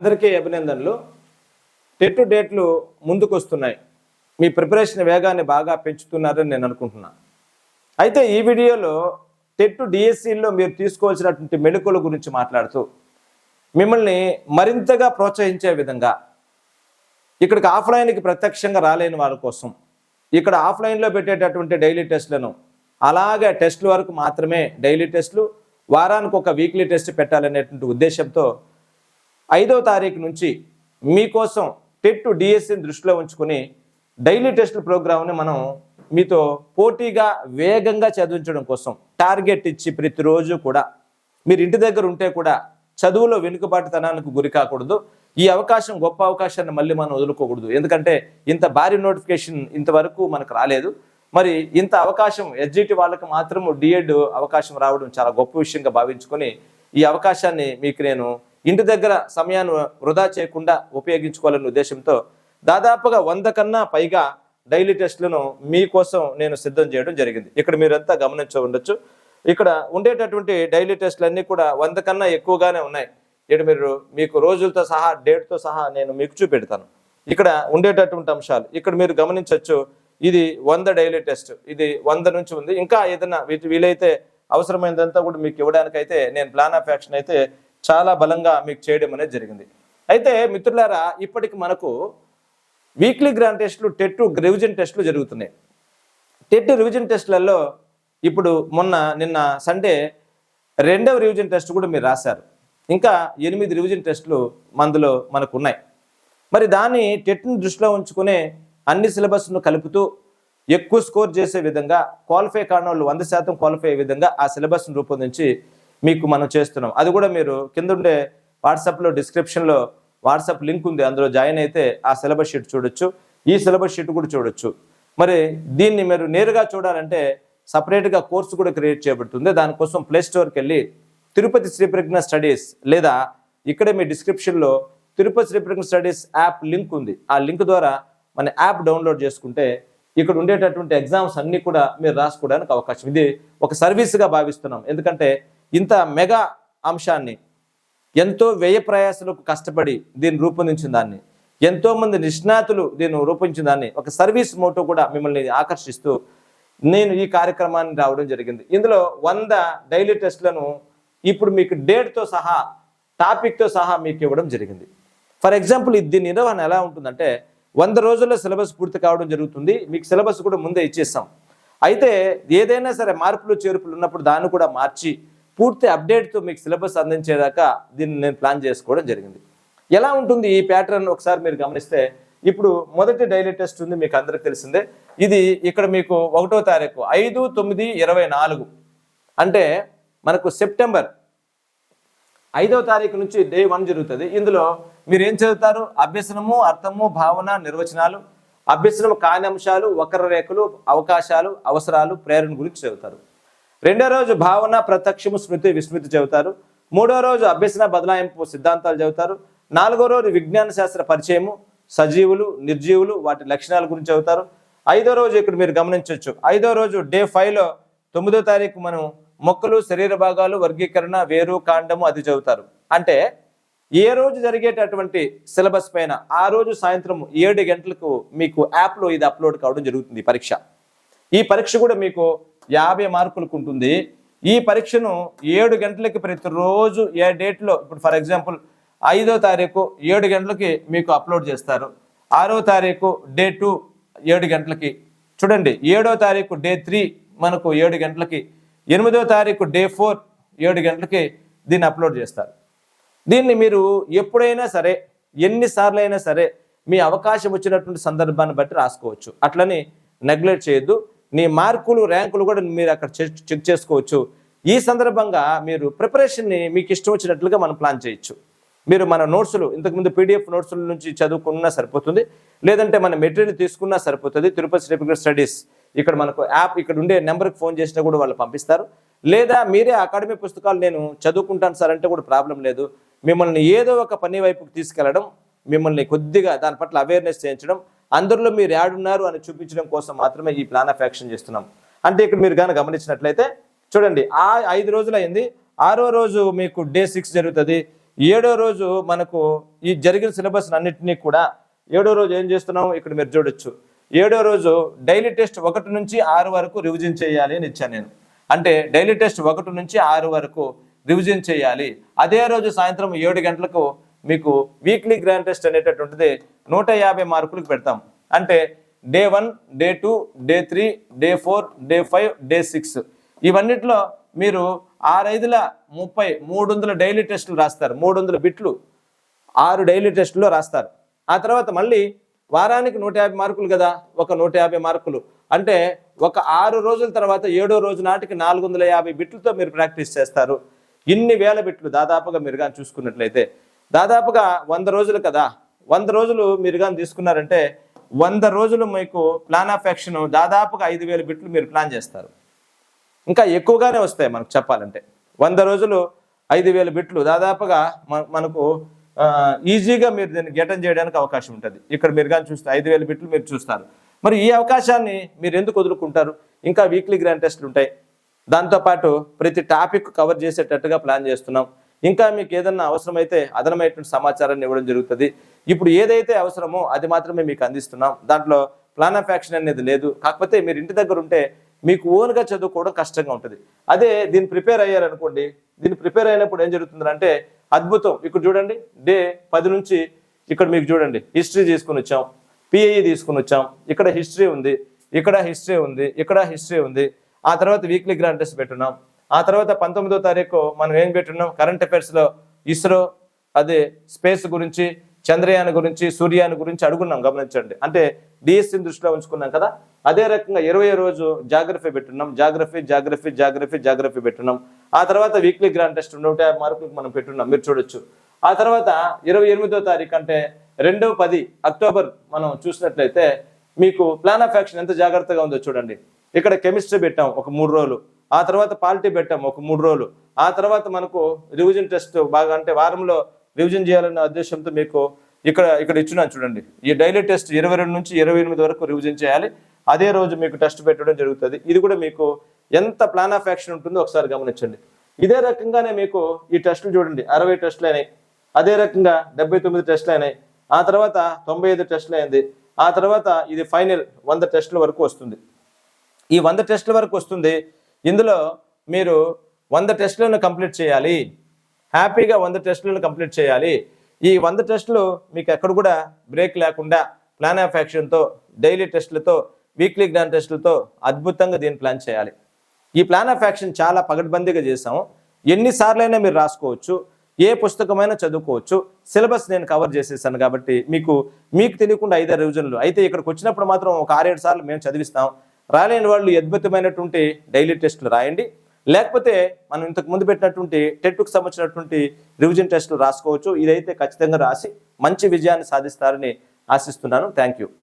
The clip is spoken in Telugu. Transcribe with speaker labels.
Speaker 1: అందరికీ అభినందనలు. టెట్ డేట్లు ముందుకు వస్తున్నాయి మీ ప్రిపరేషన్ వేగాన్ని బాగా పెంచుతున్నారని నేను అనుకుంటున్నా. అయితే ఈ వీడియోలో టెట్ డిఎస్సిలో మీరు తీసుకోవాల్సినటువంటి మెళుకుల గురించి మాట్లాడుతూ మిమ్మల్ని మరింతగా ప్రోత్సహించే విధంగా ఇక్కడికి ఆఫ్లైన్కి ప్రత్యక్షంగా రాలేని వాళ్ళ కోసం ఇక్కడ ఆఫ్లైన్లో పెట్టేటటువంటి డైలీ టెస్ట్లను అలాగే టెస్ట్ల వరకు మాత్రమే డైలీ టెస్ట్లు వారానికి ఒక వీక్లీ టెస్ట్ పెట్టాలనేటువంటి ఉద్దేశంతో ఐదో తారీఖు నుంచి మీకోసం టెట్ డిఎస్సిని దృష్టిలో ఉంచుకుని డైలీ టెస్టుల ప్రోగ్రామ్ని మనం మీతో పోటీగా వేగంగా చదివించడం కోసం టార్గెట్ ఇచ్చి ప్రతిరోజు కూడా మీరు ఇంటి దగ్గర ఉంటే కూడా చదువులో వెనుకబాటుతనానికి గురి కాకూడదు. ఈ అవకాశం గొప్ప అవకాశాన్ని మళ్ళీ మనం వదులుకోకూడదు. ఎందుకంటే ఇంత భారీ నోటిఫికేషన్ ఇంతవరకు మనకు రాలేదు. మరి ఇంత అవకాశం ఎస్జిటి వాళ్ళకి మాత్రం డిఎడ్ అవకాశం రావడం చాలా గొప్ప విషయంగా భావించుకొని ఈ అవకాశాన్ని మీకు నేను ఇంటి దగ్గర సమయాన్ని వృధా చేయకుండా ఉపయోగించుకోవాలనే ఉద్దేశంతో దాదాపుగా వంద కన్నా పైగా డైలీ టెస్ట్లను మీకోసం నేను సిద్ధం చేయడం జరిగింది. ఇక్కడ మీరంతా గమనించ ఉండొచ్చు. ఇక్కడ ఉండేటటువంటి డైలీ టెస్ట్లన్నీ కూడా వంద కన్నా ఎక్కువగానే ఉన్నాయి. ఇక్కడ మీరు మీకు రోజులతో సహా డేట్తో సహా నేను మీకు చూపెడతాను. ఇక్కడ ఉండేటటువంటి అంశాలు. ఇక్కడ మీరు గమనించవచ్చు ఇది వంద డైలీ టెస్ట్ ఇది వంద నుంచి ఉంది. ఇంకా ఏదైనా వీటి వీలైతే అవసరమైనదంతా కూడా మీకు ఇవ్వడానికైతే నేను ప్లాన్ ఆఫ్ యాక్షన్ అయితే చాలా బలంగా మీకు చేయడం అనేది జరిగింది. అయితే మిత్రులారా ఇప్పటికి మనకు వీక్లీ గ్రాండ్ టెస్టులు టెట్ రివిజన్ టెస్టులు జరుగుతున్నాయి. టెట్ రివిజన్ టెస్టులలో ఇప్పుడు మొన్న నిన్న సండే రెండవ రివిజన్ టెస్ట్ కూడా మీరు రాశారు. ఇంకా ఎనిమిది రివిజన్ టెస్టులు మందులో మనకు ఉన్నాయి. మరి దాన్ని టెట్ని దృష్టిలో ఉంచుకునే అన్ని సిలబస్ను కలుపుతూ ఎక్కువ స్కోర్ చేసే విధంగా క్వాలిఫై కాని వాళ్ళు వంద శాతం క్వాలిఫై అయ్యే విధంగా ఆ సిలబస్ను రూపొందించి మీకు మనం చేస్తున్నాం. అది కూడా మీరు కింద ఉండే వాట్సాప్లో డిస్క్రిప్షన్లో వాట్సాప్ లింక్ ఉంది. అందులో జాయిన్ అయితే ఆ సిలబస్ షీట్ చూడొచ్చు. ఈ సిలబస్ షీట్ కూడా చూడొచ్చు. మరి దీన్ని మీరు నేరుగా చూడాలంటే సపరేట్గా కోర్సు కూడా క్రియేట్ చేయబడుతుంది. దానికోసం ప్లేస్టోర్కి వెళ్ళి తిరుపతి శ్రీప్రజ్ఞ స్టడీస్ లేదా ఇక్కడే మీ డిస్క్రిప్షన్లో Tirupati Sriprajna studies app link ఉంది. ఆ లింక్ ద్వారా మన యాప్ డౌన్లోడ్ చేసుకుంటే ఇక్కడ ఉండేటటువంటి ఎగ్జామ్స్ అన్నీ కూడా మీరు రాసుకోవడానికి అవకాశం. ఇది ఒక సర్వీస్గా భావిస్తున్నాం. ఎందుకంటే ఇంత మెగా అంశాన్ని ఎంతో వ్యయ ప్రయాసలకు కష్టపడి దీన్ని రూపొందించిన దాన్ని ఎంతో మంది నిష్ణాతులు దీన్ని రూపొందించిన దాన్ని ఒక సర్వీస్ మోటో కూడా మిమ్మల్ని ఆకర్షిస్తూ నేను ఈ కార్యక్రమాన్ని రావడం జరిగింది. ఇందులో వంద డైలీ టెస్ట్లను ఇప్పుడు మీకు డేట్తో సహా టాపిక్తో సహా మీకు ఇవ్వడం జరిగింది. ఫర్ ఎగ్జాంపుల్ దీని నిర్వహణ ఎలా ఉంటుందంటే వంద రోజుల్లో సిలబస్ పూర్తి కావడం జరుగుతుంది మీకు సిలబస్ కూడా ముందే ఇచ్చేస్తాం. అయితే ఏదైనా సరే మార్పులు చేర్పులు ఉన్నప్పుడు దాన్ని కూడా మార్చి పూర్తి అప్డేట్తో మీకు సిలబస్ అందించేదాకా దీన్ని నేను ప్లాన్ చేసుకోవడం జరిగింది. ఎలా ఉంటుంది ఈ ప్యాటర్న్ ఒకసారి మీరు గమనిస్తే ఇప్పుడు మొదటి డైలీ టెస్ట్ ఉంది మీకు అందరికి తెలిసిందే. ఇది ఇక్కడ మీకు ఒకటో తారీఖు ఐదు తొమ్మిది ఇరవై నాలుగు. అంటే మనకు సెప్టెంబర్ ఐదో తారీఖు నుంచి డే వన్ జరుగుతుంది. ఇందులో మీరు ఏం చదువుతారు? అభ్యసనము అర్థము భావన నిర్వచనాలు అభ్యసనం కాని అంశాలు వక్ర రేఖలు అవకాశాలు అవసరాలు ప్రేరణ గురించి చదువుతారు. రెండో రోజు భావన ప్రత్యక్షము స్మృతి విస్మృతి చెబుతారు. మూడో రోజు అభ్యసన బదలాయింపు సిద్ధాంతాలు చదువుతారు నాలుగో రోజు విజ్ఞాన శాస్త్ర పరిచయము సజీవులు నిర్జీవులు వాటి లక్షణాల గురించి చెబుతారు. ఐదో రోజు ఇక్కడ మీరు గమనించవచ్చు. ఐదో రోజు డే ఫైవ్లో తొమ్మిదో తారీఖు మనం మొక్కలు శరీర భాగాలు వర్గీకరణ వేరు కాండము అది చదువుతారు అంటే ఏ రోజు జరిగేటటువంటి సిలబస్ పైన ఆ రోజు సాయంత్రం ఏడు గంటలకు మీకు యాప్లో ఇది అప్లోడ్ కావడం జరుగుతుంది పరీక్ష. ఈ పరీక్ష కూడా మీకు యాభై మార్కులకు ఉంటుంది ఈ పరీక్షను ఏడు గంటలకి ప్రతిరోజు ఏ డేట్లో ఇప్పుడు ఫర్ ఎగ్జాంపుల్ ఐదో తారీఖు ఏడు గంటలకి మీకు అప్లోడ్ చేస్తారు. ఆరో తారీఖు డే టూ ఏడు గంటలకి. చూడండి ఏడో తారీఖు డే త్రీ మనకు ఏడు గంటలకి ఎనిమిదో తారీఖు డే ఫోర్ ఏడు గంటలకి దీన్ని అప్లోడ్ చేస్తారు. దీన్ని మీరు ఎప్పుడైనా సరే ఎన్నిసార్లు అయినా సరే మీ అవకాశం వచ్చినటువంటి సందర్భాన్ని బట్టి రాసుకోవచ్చు. అట్లని నెగ్లెక్ట్ చేయొద్దు. నీ మార్కులు ర్యాంకులు కూడా మీరు అక్కడ చెక్ చెక్ చేసుకోవచ్చు. ఈ సందర్భంగా మీరు ప్రిపరేషన్ని మీకు ఇష్టం వచ్చినట్లుగా మనం ప్లాన్ చేయొచ్చు. మీరు మన నోట్సులు ఇంతకుముందు పీడిఎఫ్ నోట్స్ల నుంచి చదువుకున్నా సరిపోతుంది లేదంటే మన మెటీరియల్ తీసుకున్నా సరిపోతుంది తిరుపతి శ్రీపతి స్టడీస్. ఇక్కడ మనకు యాప్ ఇక్కడ ఉండే నెంబర్కి ఫోన్ చేసినా కూడా వాళ్ళు పంపిస్తారు. లేదా మీరే అకాడమీ పుస్తకాలు నేను చదువుకుంటాను సార్ అంటే కూడా ప్రాబ్లం లేదు. మిమ్మల్ని ఏదో ఒక పని వైపుకి తీసుకెళ్ళడం మిమ్మల్ని కొద్దిగా దాని పట్ల అవేర్నెస్ చేయించడం అందరిలో మీరు యాడున్నారు అని చూపించడం కోసం మాత్రమే ఈ ప్లాన్ ఆఫ్ యాక్షన్ చేస్తున్నాం. అంటే ఇక్కడ మీరు కానీ గమనించినట్లయితే చూడండి ఆ ఐదు రోజులు అయింది ఆరో రోజు మీకు డే సిక్స్ జరుగుతుంది. ఏడో రోజు మనకు ఈ జరిగిన సిలబస్ అన్నింటినీ కూడా ఏడో రోజు ఏం చేస్తున్నాం? ఇక్కడ మీరు చూడొచ్చు. ఏడో రోజు డైలీ టెస్ట్ ఒకటి నుంచి ఆరు వరకు రివిజన్ చేయాలి అని ఇచ్చాను నేను. అంటే డైలీ టెస్ట్ ఒకటి నుంచి ఆరు వరకు రివిజన్ చేయాలి. అదే రోజు సాయంత్రం ఏడు గంటలకు మీకు వీక్లీ గ్రాండ్ టెస్ట్ అనేటటువంటిది నూట యాభై మార్కులకు పెడతాం. అంటే day one day two day three day four day five day six ఇవన్నిట్లో మీరు ఆరైదుల ముప్పై మూడు వందల డైలీ టెస్టులు రాస్తారు. మూడు వందల బిట్లు ఆరు డైలీ టెస్టుల్లో రాస్తారు. ఆ తర్వాత మళ్ళీ వారానికి నూట యాభై మార్కులు కదా ఒక నూట యాభై మార్కులు. అంటే ఒక ఆరు రోజుల తర్వాత ఏడో రోజు నాటికి నాలుగు వందల యాభై బిట్లతో మీరు ప్రాక్టీస్ చేస్తారు. ఇన్ని వేల బిట్లు దాదాపుగా మీరు కానీ చూసుకున్నట్లయితే. దాదాపుగా వంద రోజులు కదా. వంద రోజులు మీరు కానీ తీసుకున్నారంటే వంద రోజులు మీకు ప్లాన్ ఆఫ్ యాక్షన్ దాదాపుగా ఐదు వేల బిట్లు మీరు ప్లాన్ చేస్తారు. ఇంకా ఎక్కువగానే వస్తాయి మనకు చెప్పాలంటే. వంద రోజులు ఐదు వేల బిట్లు దాదాపుగా మనకు ఈజీగా మీరు దీన్ని గెటన్ చేయడానికి అవకాశం ఉంటుంది. ఇక్కడ మీరు కానీ చూస్తే ఐదు వేల బిట్లు మీరు చూస్తారు. మరి ఈ అవకాశాన్ని మీరు ఎందుకు వదులుకుంటారు? ఇంకా వీక్లీ గ్రాండ్ టెస్ట్లు ఉంటాయి. దాంతోపాటు ప్రతి టాపిక్ కవర్ చేసేటట్టుగా ప్లాన్ చేస్తున్నాం. ఇంకా మీకు ఏదన్నా అవసరమైతే అదనమైనటువంటి సమాచారాన్ని ఇవ్వడం జరుగుతుంది. ఇప్పుడు ఏదైతే అవసరమో అది మాత్రమే మీకు అందిస్తున్నాం. దాంట్లో ప్లాన్ ఆఫ్ యాక్షన్ అనేది లేదు. కాకపోతే మీరు ఇంటి దగ్గర ఉంటే మీకు ఓన్గా చదువుకోవడం కష్టంగా ఉంటుంది. అదే దీన్ని ప్రిపేర్ అయ్యారనుకోండి దీన్ని ప్రిపేర్ అయినప్పుడు ఏం జరుగుతుందంటే అద్భుతం. ఇక్కడ చూడండి డే పది నుంచి ఇక్కడ మీకు చూడండి హిస్టరీ తీసుకుని వచ్చాం పిఐఈ తీసుకుని వచ్చాం. ఇక్కడ హిస్టరీ ఉంది ఇక్కడ హిస్టరీ ఉంది ఇక్కడ హిస్టరీ ఉంది. ఆ తర్వాత వీక్లీ గ్రాంటెస్ పెట్టున్నాం. ఆ తర్వాత పంతొమ్మిదో తారీఖు మనం ఏం పెట్టున్నాం? కరెంట్ అఫైర్స్లో ఇస్రో అదే స్పేస్ గురించి చంద్రయాన్ గురించి సూర్యాన్ గురించి అడుగున్నాం గమనించండి. అంటే డిఎస్సిని దృష్టిలో ఉంచుకున్నాం కదా? అదే రకంగా ఇరవై రోజు జాగ్రఫీ పెట్టున్నాం. జాగ్రఫీ జాగ్రఫీ జాగ్రఫీ జాగ్రఫీ పెట్టున్నాం. ఆ తర్వాత వీక్లీ గ్రాండ్ టెస్ట్ నూట యాభై మార్కులకు మనం పెట్టున్నాం మీరు చూడొచ్చు. ఆ తర్వాత ఇరవై ఎనిమిదో తారీఖు అంటే రెండో పది అక్టోబర్ మనం చూసినట్లయితే మీకు ప్లాన్ ఆఫ్ యాక్షన్ ఎంత జాగ్రత్తగా ఉందో చూడండి. ఇక్కడ కెమిస్ట్రీ పెట్టాం ఒక మూడు రోజులు. ఆ తర్వాత పాలిటీ పెట్టాము ఒక మూడు రోజులు. ఆ తర్వాత మనకు రివిజన్ టెస్ట్ బాగా అంటే వారంలో రివిజన్ చేయాలన్న ఉద్దేశంతో మీకు ఇక్కడ ఇక్కడ ఇచ్చినాను చూడండి. ఈ డైలీ టెస్ట్ ఇరవై రెండు నుంచి ఇరవై ఎనిమిది వరకు రివిజన్ చేయాలి. అదే రోజు మీకు టెస్ట్ పెట్టడం జరుగుతుంది. ఇది కూడా మీకు ఎంత ప్లాన్ ఆఫ్ యాక్షన్ ఉంటుందో ఒకసారి గమనించండి. ఇదే రకంగానే మీకు ఈ టెస్టులు చూడండి. అరవై టెస్టులు అయినాయి. అదే రకంగా డెబ్బై తొమ్మిది టెస్టులు అయినాయి. ఆ తర్వాత తొంభై ఐదు టెస్టులు అయింది. ఆ తర్వాత ఇది ఫైనల్ వంద టెస్టుల వరకు వస్తుంది. ఈ వంద టెస్టుల వరకు వస్తుంది. ఇందులో మీరు వంద టెస్టులను కంప్లీట్ చేయాలి. హ్యాపీగా వంద టెస్టులను కంప్లీట్ చేయాలి. ఈ వంద టెస్టులు మీకు ఎక్కడ కూడా బ్రేక్ లేకుండా ప్లాన్ ఆఫ్ యాక్షన్తో డైలీ టెస్టులతో వీక్లీ గ్రాండ్ టెస్టులతో అద్భుతంగా దీన్ని ప్లాన్ చేయాలి. ఈ ప్లాన్ ఆఫ్ యాక్షన్ చాలా పగడ్బందీగా చేసాము ఎన్నిసార్లైనా మీరు రాసుకోవచ్చు. ఏ పుస్తకమైనా చదువుకోవచ్చు. సిలబస్ నేను కవర్ చేసేసాను కాబట్టి మీకు మీకు తెలియకుండా ఐదారు రివిజన్లు. అయితే ఇక్కడికి వచ్చినప్పుడు మాత్రం ఒక ఆరేడు సార్లు మేము చదివిస్తాం. రాలేని వాళ్ళు అద్భుతమైనటువంటి డైలీ టెస్టులు రాయండి. లేకపోతే మనం ఇంతకు ముందు పెట్టినటువంటి టెట్కు సంబంధించినటువంటి రివిజన్ టెస్టులు రాసుకోవచ్చు. ఇదైతే ఖచ్చితంగా రాసి మంచి విజయాన్ని సాధిస్తారని ఆశిస్తున్నాను. Thank you